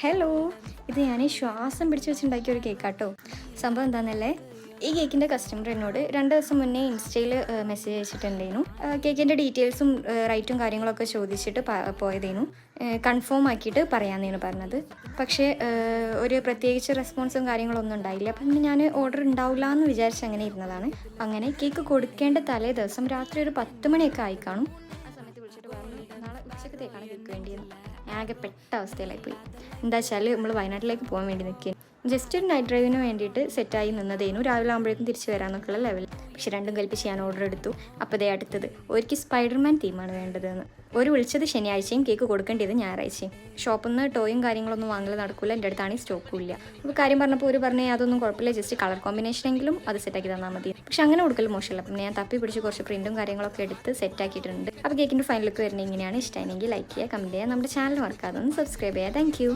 Hello ഇത് ഞാൻ ശ്വാസം പിടിച്ച് വെച്ചുണ്ടാക്കിയ ഒരു കേക്കാട്ടോ സംഭവം എന്താണെന്നല്ലേ ഈ കേക്കിന്റെ കസ്റ്റമർ എന്നോട് രണ്ട് ദിവസം മുന്നേ ഇൻസ്റ്റയിൽ മെസ്സേജ് അയച്ചിട്ടുണ്ടായിരുന്നു. കേക്കിന്റെ ഡീറ്റെയിൽസും റൈറ്റും കാര്യങ്ങളൊക്കെ ചോദിച്ചിട്ട് പോയതേനു. കൺഫേം ആക്കിയിട്ട് പറയാമെന്നാണ് പറഞ്ഞത്. പക്ഷേ ഒരു പ്രത്യേകിച്ച് റെസ്പോൺസും കാര്യങ്ങളൊന്നും ഉണ്ടായില്ല. അപ്പം ഞാൻ ഓർഡർ ഉണ്ടാവില്ല എന്ന് വിചാരിച്ച് അങ്ങനെ ഇരുന്നതാണ്. അങ്ങനെ കേക്ക് കൊടുക്കേണ്ട തലേ ദിവസം രാത്രി ഒരു പത്ത് മണിയൊക്കെ ആയി വിളിച്ചിട്ട് പറഞ്ഞു നാളെ ഉച്ചക്കത്തേക്കാണ് കേക്ക് വേണ്ടിയത് ആകെ പെട്ട അവസ്ഥയിലായി പോയി എന്താ വെച്ചാൽ നമ്മൾ വയനാട്ടിലേക്ക് പോകാൻ വേണ്ടി നിൽക്കുക ജസ്റ്റ് ഒരു നൈറ്റ് ഡ്രൈവിന് വേണ്ടിയിട്ട് സെറ്റായി നിന്നതേനു രാവിലെ ആകുമ്പോഴേക്കും തിരിച്ചു വരാമെന്നൊക്കെയുള്ള ലെവൽ പക്ഷെ രണ്ടും കൽപ്പിച്ച് ഞാൻ ഓർഡർ എടുത്തു. അപ്പോൾ ദേ അടുത്തത്. ഒരിക്കൽ സ്പൈഡർമാൻ തീമാണ് വേണ്ടതെന്ന്. ഒരു വിളിച്ചത് ശനിയാഴ്ചയും കേക്ക് കൊടുക്കേണ്ടത് ഞായറാഴ്ചയും. ഷോപ്പിൽ നിന്ന് ടോയും കാര്യങ്ങളൊന്നും വാങ്ങൽ നടക്കില്ല എന്റെ അടുത്താണെങ്കിൽ സ്റ്റോക്കും ഇല്ല അപ്പോൾ കാര്യം പറഞ്ഞപ്പോൾ ഒരു പറഞ്ഞേ അതൊന്നും കുഴപ്പമില്ല ജസ്റ്റ് കളർ കോമ്പിനേഷൻ എങ്കിലും അത് സെറ്റാക്കി തന്നാൽ മതി. പക്ഷെ അങ്ങനെ കൊടുക്കൽ മോശമല്ല. അപ്പം ഞാൻ തപ്പി പിടിച്ച് കുറച്ച് പ്രിന്റും കാര്യങ്ങളൊക്കെ എടുത്ത് സെറ്റാക്കിയിട്ടുണ്ട് അപ്പോൾ കേക്കിന്റെ ഫൈനലൊക്കെ ലുക്ക് വരുന്നത് ഇങ്ങനെയാണ്. ഇഷ്ടമായെങ്കിൽ ലൈക്ക് ചെയ്യുക കമന്റ് ചെയ്യുക. നമ്മുടെ ചാനൽ മറക്കാതെ ഒന്ന് സബ്സ്ക്രൈബ് ചെയ്യുക. താങ്ക്